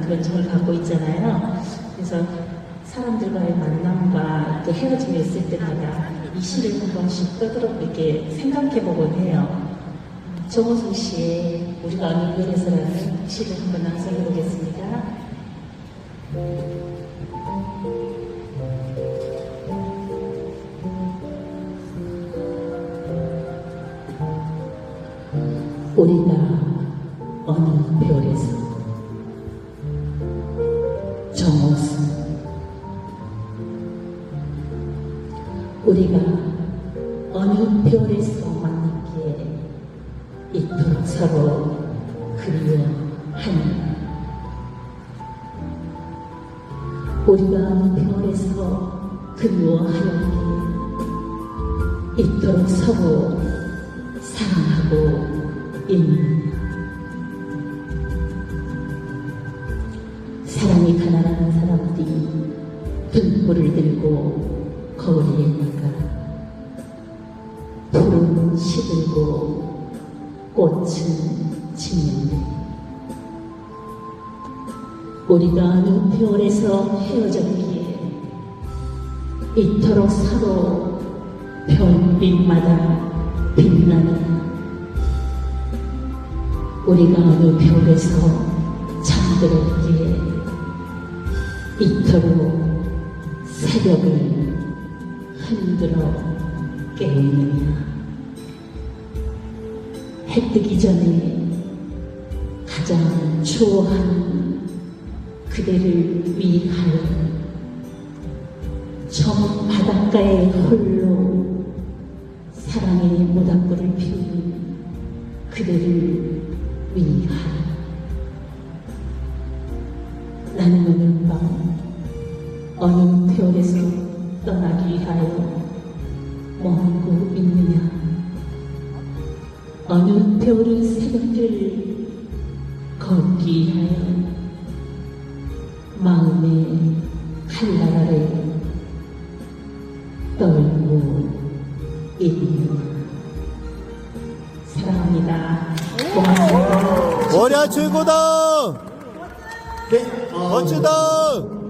그런 점을 갖고 있잖아요. 그래서 사람들과의 만남과 또 헤어짐이 있을 때마다 이 시를 한 번씩 떠들어보게 생각해보곤 해요. 정호승 씨의 우리가 어느 별에서라는 시를 한번 낭송해보겠습니다. 우리가 어느 별에서 우리가 어느 별에서 만났기에 이토록 서로 그리워하니 우리가 어느 별에서 그리워하였기에 이토록 서로 사랑하고 있는 사랑이 가난한 사람들이 등불을 들고 거리에 푸른 시들고 꽃은 지는데 우리가 어느 별에서 헤어졌기에 이토록 서로 별빛마다 빛나는 우리가 어느 별에서 잠들었기에 이토록 새벽을 흔들어 깨우느냐? 해 뜨기 전에 가장 추워하는 그대를 위하여 저 바닷가에 홀로 사랑의 모닥불을 피우는 그대를 위하여. 나는 오늘 밤 어느 별에서 어느 별의 새벽을 걷기 위하여 마음의 아래 떨고 있느냐 사랑합니다 고맙습니다 월야 최고다! 네, 아, 멋지다!